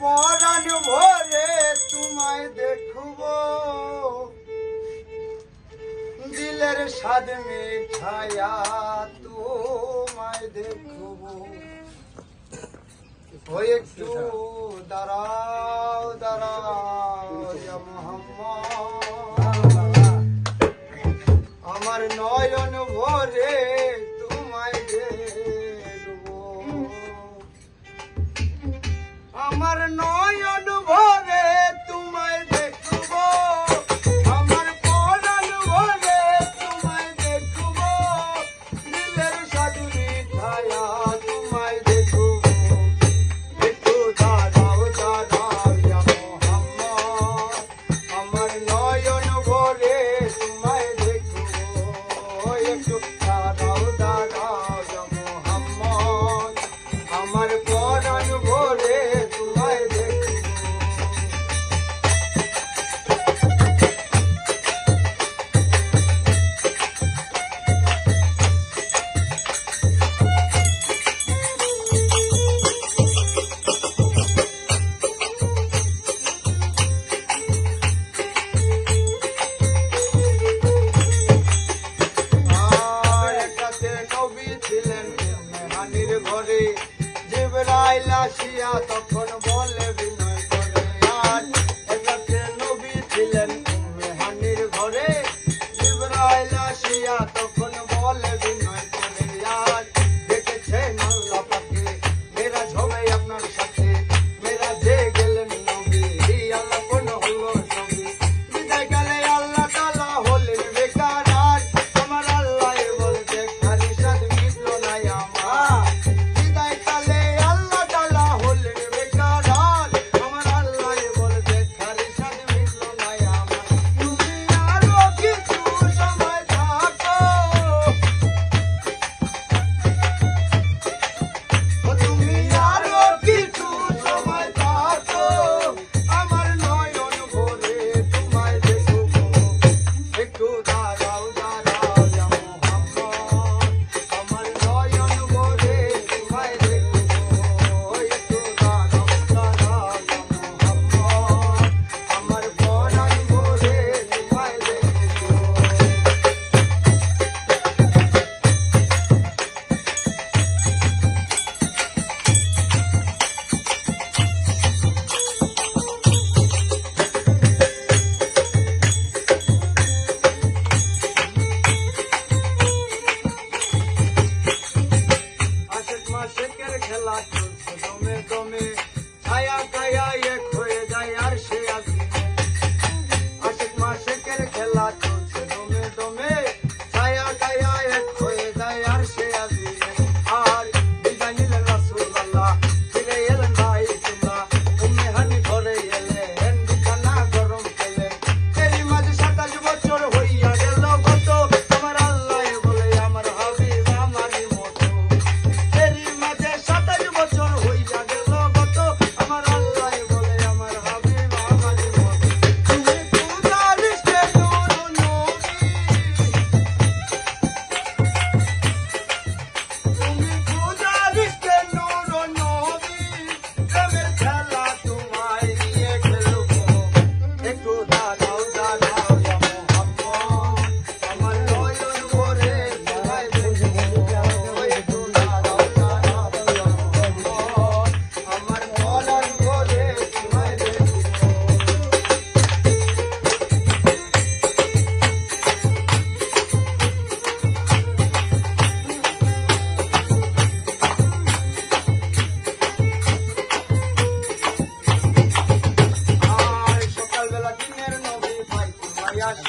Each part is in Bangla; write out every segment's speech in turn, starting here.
পরাণ ভরে তোমায় দেখব। দিলের স্বাদ মিঠায়া তোমায় দেখব। একটু দাঁড়াও দাঁড়াও মোহাম্মদ। আমার নয়ন ভরে আমার নয়ন ভরে তোমায় দেখব। আমার পরাণ ভরে তোমায় দেখব। নীলের সাগরে ছায়া করে জিবরাইল আসিয়া তখন বলে বিনয় করে আর এটাকে নবী ছিলেন হানির ঘরে। জিবরাইল আসিয়া তখন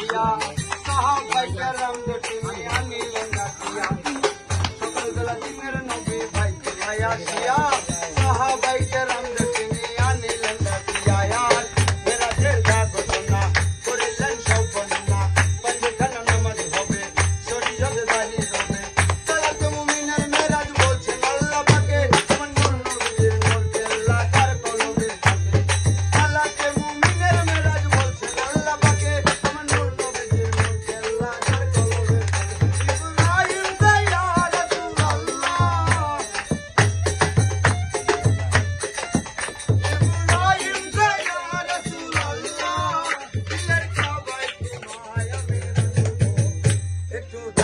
गतिया साहब भैया रामदेव मैया नीलम गतिया सकल गला जिंगर नो बे भाई भैया सिया একটু